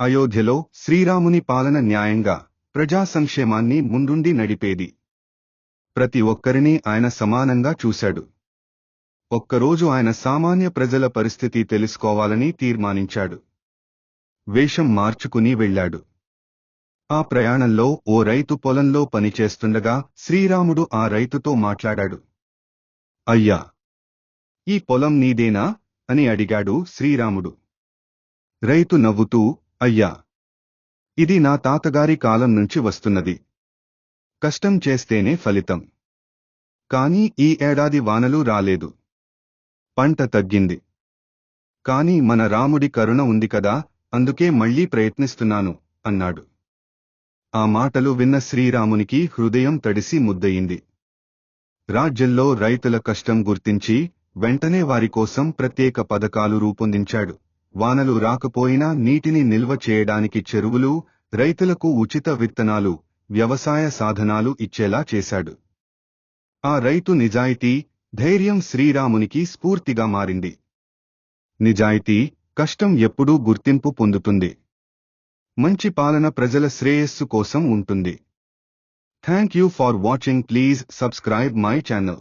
అయోధ్యలో శ్రీరాముని పాలన న్యాయంగా ప్రజా సంక్షేమాన్ని ముందుండి నడిపేది. ప్రతి ఒక్కరిని ఆయన సమానంగా చూశాడు. ఒక్కరోజు ఆయన సామాన్య ప్రజల పరిస్థితి తెలుసుకోవాలని తీర్మానించాడు. వేషం మార్చుకుని వెళ్ళాడు. ఆ ప్రయాణంలో ఓ రైతు పొలంలో పనిచేస్తుండగా శ్రీరాముడు ఆ రైతుతో మాట్లాడాడు. అయ్యా! ఈ పొలం నీదేనా? అని అడిగాడు శ్రీరాముడు. రైతు నవ్వుతూ అయ్యా ఇది నా తాతగారి కాలం నుంచి వస్తున్నది. కష్టం చేస్తేనే ఫలితం. కాని ఈ ఏడాది వానలు రాలేదు. పంట తగ్గింది. కాని మన రాముడి కరుణ ఉంది కదా అందుకే మళ్ళీ ప్రయత్నిస్తున్నాను అన్నాడు. ఆ మాటలు విన్న శ్రీరామునికి హృదయం తడిసి ముద్దయింది. రాజ్యంలో రైతుల కష్టం గుర్తించి వెంటనే వారి కోసం ప్రత్యేక పథకాలు రూపొందించాడు. వానలు రాకపోయినా నీటిని నిల్వ చేయడానికి చెరువులు రైతులకు ఉచిత విత్తనాలు వ్యవసాయ సాధనాలు ఇచ్చేలా చేశాడు. ఆ రైతు నిజాయితీ ధైర్యం శ్రీరామునికి స్ఫూర్తిగా మారింది. నిజాయితీ కష్టం ఎప్పుడూ గుర్తింపు పొందుతుంది. మంచి పాలన ప్రజల శ్రేయస్సు కోసం ఉంటుంది. Thank you for watching please subscribe my channel